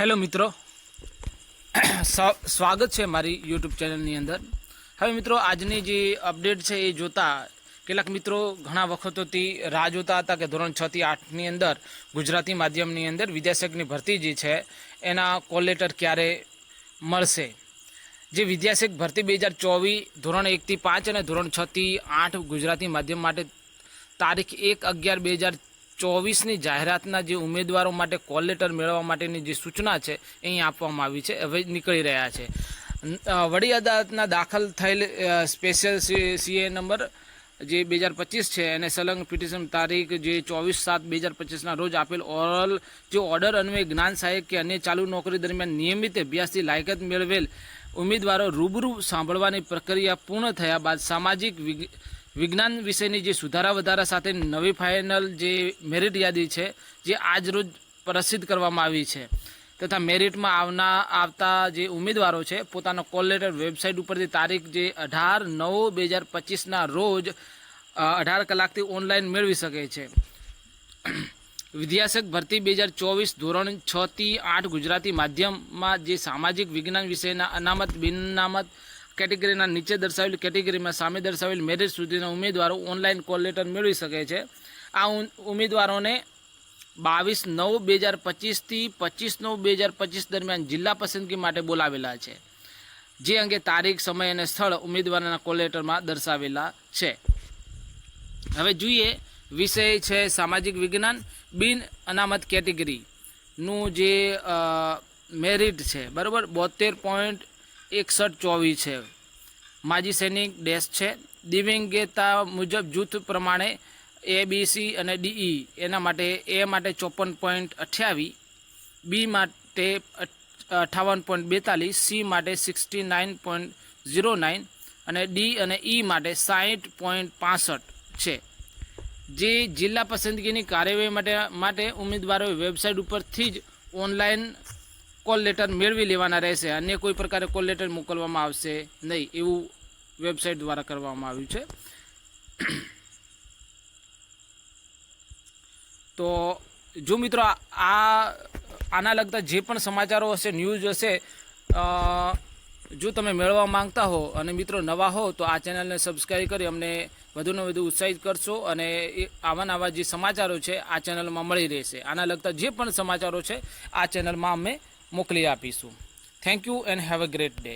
Hello મિત્રો. સ્વ- સ્વાગત છે મારી યુટ્યુબ ચેનલની અંદર. હવે મિત્રો, આજની જે અપડેટ છે એ જોતા કેટલાક મિત્રો ઘણા વખતોથી રાહ જોતા હતા કે ધોરણ છ આઠની અંદર ગુજરાતી માધ્યમની અંદર વિદ્યાસેકની ભરતી જે છે, એના કોલ લેટર ક્યારે મળશે? જે વિદ્યાશેખ ભરતી બે હજાર ચોવીસ, ધોરણ એકથી પાંચ અને ધોરણ છથી આઠ ગુજરાતી માધ્યમ માટે તારીખ એક અગિયાર બે હજાર ચોવીસની જાહેરાતના જે ઉમેદવારો માટે કોલ લેટર મેળવવા માટેની જે સૂચના છે, અહીં આપવામાં આવી છે, હવે નીકળી રહ્યા છે. વડી અદાલતના દાખલ થયેલ સ્પેશિયલ સીએ નંબર જે બે હજાર પચીસ છે અને સંલગ્ન પિટિશન તારીખ જે ચોવીસ સાત બે હજાર પચીસના રોજ આપેલ ઓરલ જે ઓર્ડર અન્વયે જ્ઞાન સહાયક કે અન્ય ચાલુ નોકરી દરમિયાન નિયમિત અભ્યાસથી લાયકાત મેળવેલ ઉમેદવારો રૂબરૂ સાંભળવાની પ્રક્રિયા પૂર્ણ થયા બાદ સામાજિક વિજ્ઞાન વિષયની જે સુધારા વધારા સાથે નવી ફાઇનલ જે મેરિટ યાદી છે, જે આજ રોજ પ્રસિદ્ધ કરવામાં આવી છે. તથા મેરિટમાં આવના, આવતા જે ઉમેદવારો છે, પોતાનો કોલ લેટર વેબસાઇટ ઉપરથી તારીખ જે અઢાર નવ બે હજાર પચીસના રોજ અઢાર કલાકથી ઓનલાઈન મેળવી શકે છે. વિદ્યાશક ભરતી બે હજાર ચોવીસ ધોરણ છથી આઠ ગુજરાતી માધ્યમમાં જે સામાજિક વિજ્ઞાન વિષયના અનામત, બિન અનામત કેટેગરીના નીચે દર્શાવેલ કેટેગરીમાં સામે દર્શાવેલ મેરિટ સુધીના ઉમેદવારો ઓનલાઈન કોલ લેટર મેળવી શકે છે. આ ઉમેદવારોને બાવીસ નવ બે હજાર પચીસથી પચીસ નવ બે હજાર પચીસ દરમિયાન જિલ્લા પસંદગી માટે બોલાવેલા છે. જે અંગે તારીખ, સમય અને સ્થળ ઉમેદવારના કોલ લેટરમાં દર્શાવેલા છે. હવે જોઈએ વિષય છે સામાજિક વિજ્ઞાન બિન અનામત કેટેગરીનું જે મેરિટ છે, બરાબર? બોતેર પોઈન્ટ એકસઠ ચોવીસ છે. માજી સૈનિક ડેશ છે. દિવ્યાંગતા મુજબ જૂથ પ્રમાણે એ બી સી અને ડીઈ એના માટે એ માટે ચોપન પોઈન્ટ અઠ્યાવીસ બી માટે અઠાવન પોઈન્ટ બેતાલીસ સી માટે sixty nine point zero nine અને ડી અને ઈ માટે સાહીઠ પોઈન્ટ પાસઠ છે. જે જિલ્લા પસંદગીની કાર્યવાહી માટે માટે ઉમેદવારોએ વેબસાઇટ ઉપરથી જ ઓનલાઈન કોલ લેટર મેળવી લેવાના રહેશે. અન્ય કોઈ પ્રકારે કોલ લેટર મોકલવામાં આવશે નહીં એવું વેબસાઇટ દ્વારા કરવામાં આવ્યું છે. તો જો મિત્રો આ- આના લગતા જે પણ સમાચારો હશે, ન્યૂઝ હશે જો તમે મેળવવા માંગતા હો અને મિત્રો નવા હો, તો આ ચેનલને સબસ્ક્રાઈબ કરી અમને વધુને વધુ ઉત્સાહિત કરશો અને આવા જે સમાચારો છે, આ ચેનલમાં મળી રહેશે. આના લગતા જે પણ સમાચારો છે, આ ચેનલમાં અમે મોકલી આપીશું thank you and have a great day